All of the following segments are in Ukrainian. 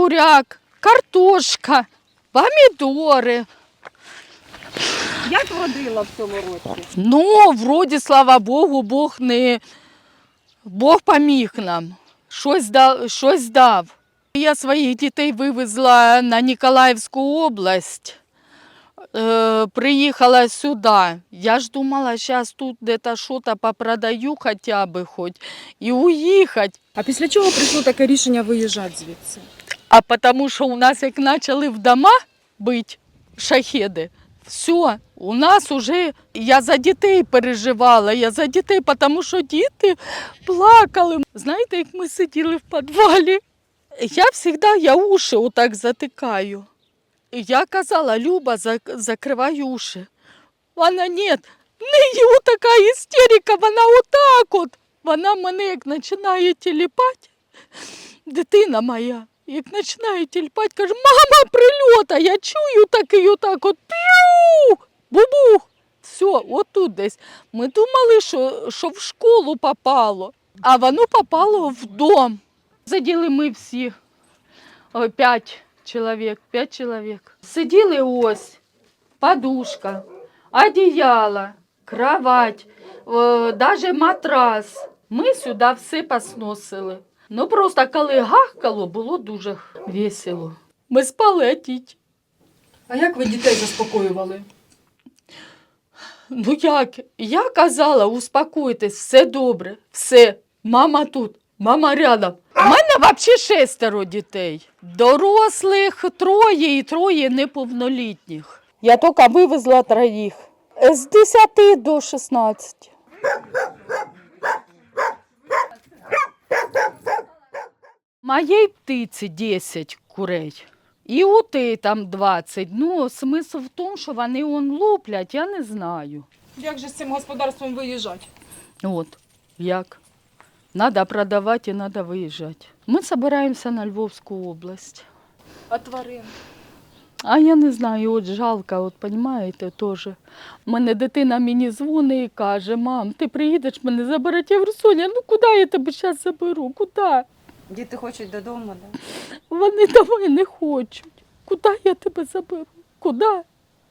буряк, картошка, помідори. Як вродила в цьому році? Ну, вроді, слава Богу, Бог не Бог поміг нам. Щось дав, щось дав. Я своїх дітей вивезла на Ніколаївську область. Е, приїхала сюди. Я ж думала, зараз тут десь щось попродаю хоча б хоч і уїхати. А після чого прийшло таке рішення виїжджати звідси? А потому що у нас як почали в дома бити шахеди, все, у нас уже я за дітей переживала, я за дітей, тому що діти плакали. Знаєте, як ми сиділи в підвалі, я завжди я уші отак затикаю. Я казала, Люба, закривай уші. Вона ні, в неї така істерика, вона отак от. Вона мене як починає тіліпати, дитина моя, як починає тіліпати, каже, мама, прильота, я чую такий отак от бубух. Все, отут десь. Ми думали, що, що в школу попало, а воно попало в дом. Сиділи ми всі, о, п'ять чоловік, п'ять чоловік. Сиділи ось, подушка, одеяло, кровать, даже матрас. Ми сюди все посносили. Ну просто коли гахкало, було дуже весело. Ми спали тіть. А як ви дітей заспокоювали? Ну як? Я казала, успокойтесь, все добре, все. Мама тут, мама рядом. У мене взагалі шестеро дітей. Дорослих троє і троє неповнолітніх. Я тільки вивезла троїх. З 10 до 16. Моєї птиці 10 курей. І у ти там 20. Ну, смисл в тому, що вони он луплять, я не знаю. Як же з цим господарством виїжджати? От, як? Надо продавати і надо виїжджати. Ми збираємося на Львовську область. А тварин? А я не знаю, от жалко, от розумієте, теж. У мене дитина мені дзвонить і каже, мам, ти приїдеш мене заберете. Я говорю, Соня, ну куди я тебе зараз заберу? Куди? Діти хочуть додому, да? Вони давай не хочуть. Куди я тебе заберу? Куди?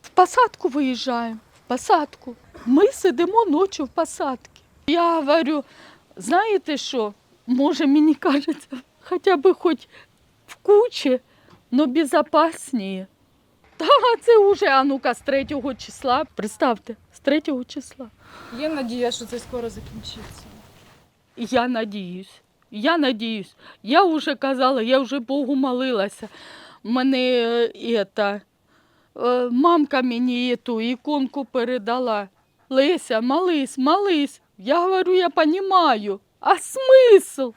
В посадку виїжджаємо. В посадку. Ми сидимо ночі в посадці. Я говорю, знаєте що, може мені кажеться, хоча б хоч в кучі, але безпечніше. Та це вже, а ну-ка, з 3 числа. Представте, з 3 числа. Є надія, що це скоро закінчиться. Я надіюсь. Я надіюсь. Я вже казала, я вже Богу молилася. Мене е, ета, е, мамка мені ту іконку передала. Леся, молись, молись. Я говорю, я розумію. А смисл?